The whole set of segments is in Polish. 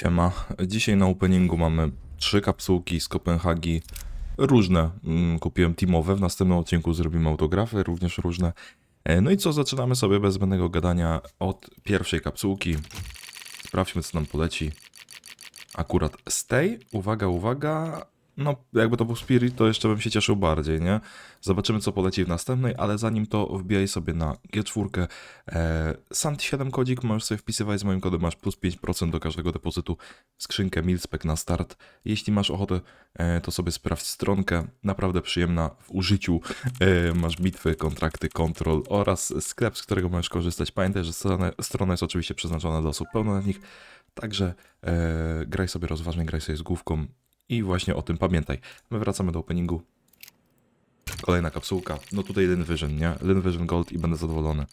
Siema. Dzisiaj na openingu mamy trzy kapsułki z Kopenhagi. Różne. Mm, Kupiłem teamowe. W następnym odcinku zrobimy autografy, również różne. E, No i co, zaczynamy sobie bez zbędnego gadania od pierwszej kapsułki. Sprawdźmy, co nam poleci. Akurat stay. Uwaga, uwaga. No, jakby to był Spirit, to jeszcze bym się cieszył bardziej, nie? Zobaczymy, co poleci w następnej, ale zanim to wbijaj sobie na G4. E, Sant7 kodzik możesz sobie wpisywać z moim kodem, masz plus 5% do każdego depozytu. Skrzynkę Milspec na start. Jeśli masz ochotę, e, to sobie sprawdź stronkę. Naprawdę przyjemna w użyciu. E, masz bitwy, kontrakty, kontrol oraz sklep, z którego możesz korzystać. Pamiętaj, że strona, strona jest oczywiście przeznaczona dla osób pełnoletnich. Także e, graj sobie rozważnie, graj sobie z główką i właśnie o tym pamiętaj. My wracamy do openingu. Kolejna kapsułka. No tutaj Lin Vision, nie? Lin Vision Gold i będę zadowolony.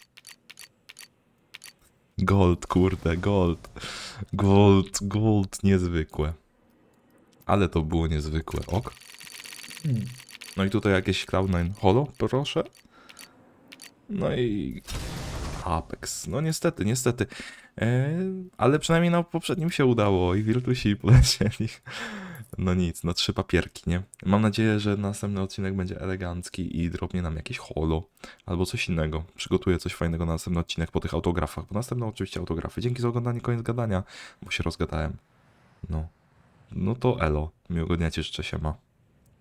Gold, kurde, gold. Gold, gold, niezwykłe. Ale to było niezwykłe. Ok. No i tutaj jakieś Cloud9 Holo, proszę. No i Apex. No niestety, niestety. E, ale przynajmniej na poprzednim się udało i Virtusi polecieli. No nic, no trzy papierki, nie? Mam nadzieję, że następny odcinek będzie elegancki i dropnie nam jakieś holo albo coś innego. Przygotuję coś fajnego na następny odcinek po tych autografach, bo następne oczywiście autografy. Dzięki za oglądanie, koniec gadania, bo się rozgadałem. No. No to elo. Miłego dnia ci życzę, siema.